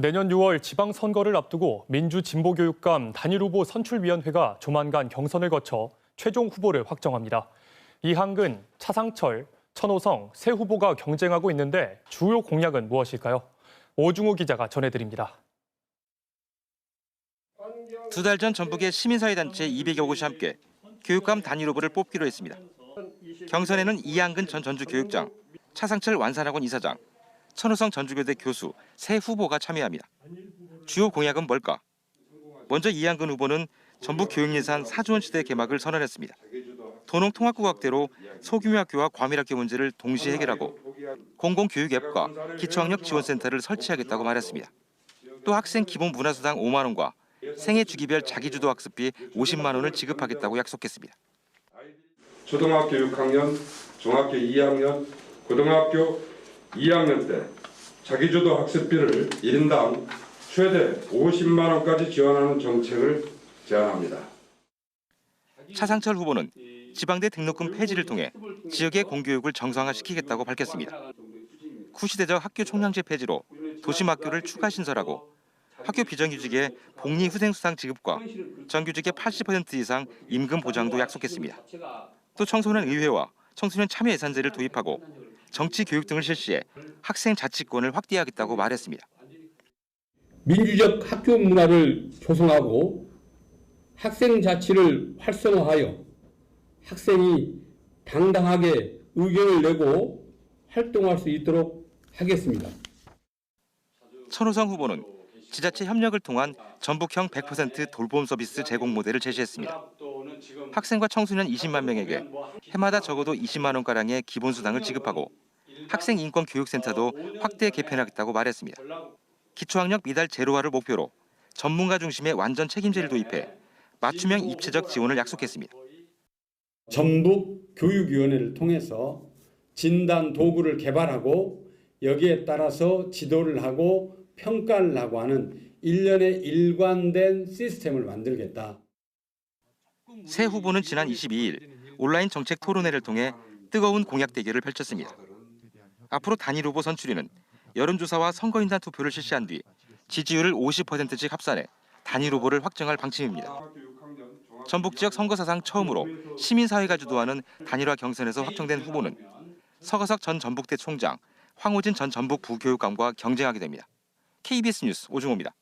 내년 6월 지방선거를 앞두고 민주진보교육감 단일후보 선출위원회가 조만간 경선을 거쳐 최종 후보를 확정합니다. 이한근, 차상철, 천호성 세 후보가 경쟁하고 있는데 주요 공약은 무엇일까요? 오중호 기자가 전해드립니다. 두 달 전 전북의 시민사회단체 200여 곳이 함께 교육감 단일 후보를 뽑기로 했습니다. 경선에는 이한근 전 전주교육장, 차상철 완산학원 이사장, 천우성 전주교대 교수 세 후보가 참여합니다. 주요 공약은 뭘까? 먼저 이한근 후보는 전북 교육예산 4조 원 시대 개막을 선언했습니다. 도농 통합국학대로 소규모 학교와 과밀학교 문제를 동시에 해결하고 공공교육 앱과 기초학력 지원센터를 설치하겠다고 말했습니다. 또 학생 기본 문화수당 5만 원과 생애 주기별 자기주도 학습비 50만 원을 지급하겠다고 약속했습니다. 초등학교 6학년, 중학교 2학년, 고등학교 2학년 때 자기주도 학습비를 1인당 최대 50만 원까지 지원하는 정책을 제안합니다. 차상철 후보는 지방대 등록금 폐지를 통해 지역의 공교육을 정상화시키겠다고 밝혔습니다. 구시대적 학교 총량제 폐지로 도심 학교를 추가 신설하고 학교 비정규직의 복리 후생수당 지급과 정규직의 80% 이상 임금 보장도 약속했습니다. 또 청소년 의회와 청소년 참여 예산제를 도입하고 정치 교육 등을 실시해 학생 자치권을 확대하겠다고 말했습니다. 민주적 학교 문화를 조성하고 학생 자치를 활성화하여 학생이 당당하게 의견을 내고 활동할 수 있도록 하겠습니다. 천호성 후보는 지자체 협력을 통한 전북형 100% 돌봄 서비스 제공 모델을 제시했습니다. 학생과 청소년 20만 명에게 해마다 적어도 20만 원가량의 기본 수당을 지급하고 학생 인권 교육센터도 확대 개편하겠다고 말했습니다. 기초학력 미달 제로화를 목표로 전문가 중심의 완전 책임제를 도입해 맞춤형 입체적 지원을 약속했습니다. 전북 교육위원회를 통해서 진단 도구를 개발하고 여기에 따라서 지도를 하고 평가를 하고 하는 일련의 일관된 시스템을 만들겠다. 새 후보는 지난 22일 온라인 정책 토론회를 통해 뜨거운 공약 대결을 펼쳤습니다. 앞으로 단일 후보 선출위는 여론조사와 선거인단 투표를 실시한 뒤 지지율을 50%씩 합산해 단일 후보를 확정할 방침입니다. 전북 지역 선거 사상 처음으로 시민사회가 주도하는 단일화 경선에서 확정된 후보는 서가석 전 전북대 총장, 황호진 전 전북 부교육감과 경쟁하게 됩니다. KBS 뉴스 오중호입니다.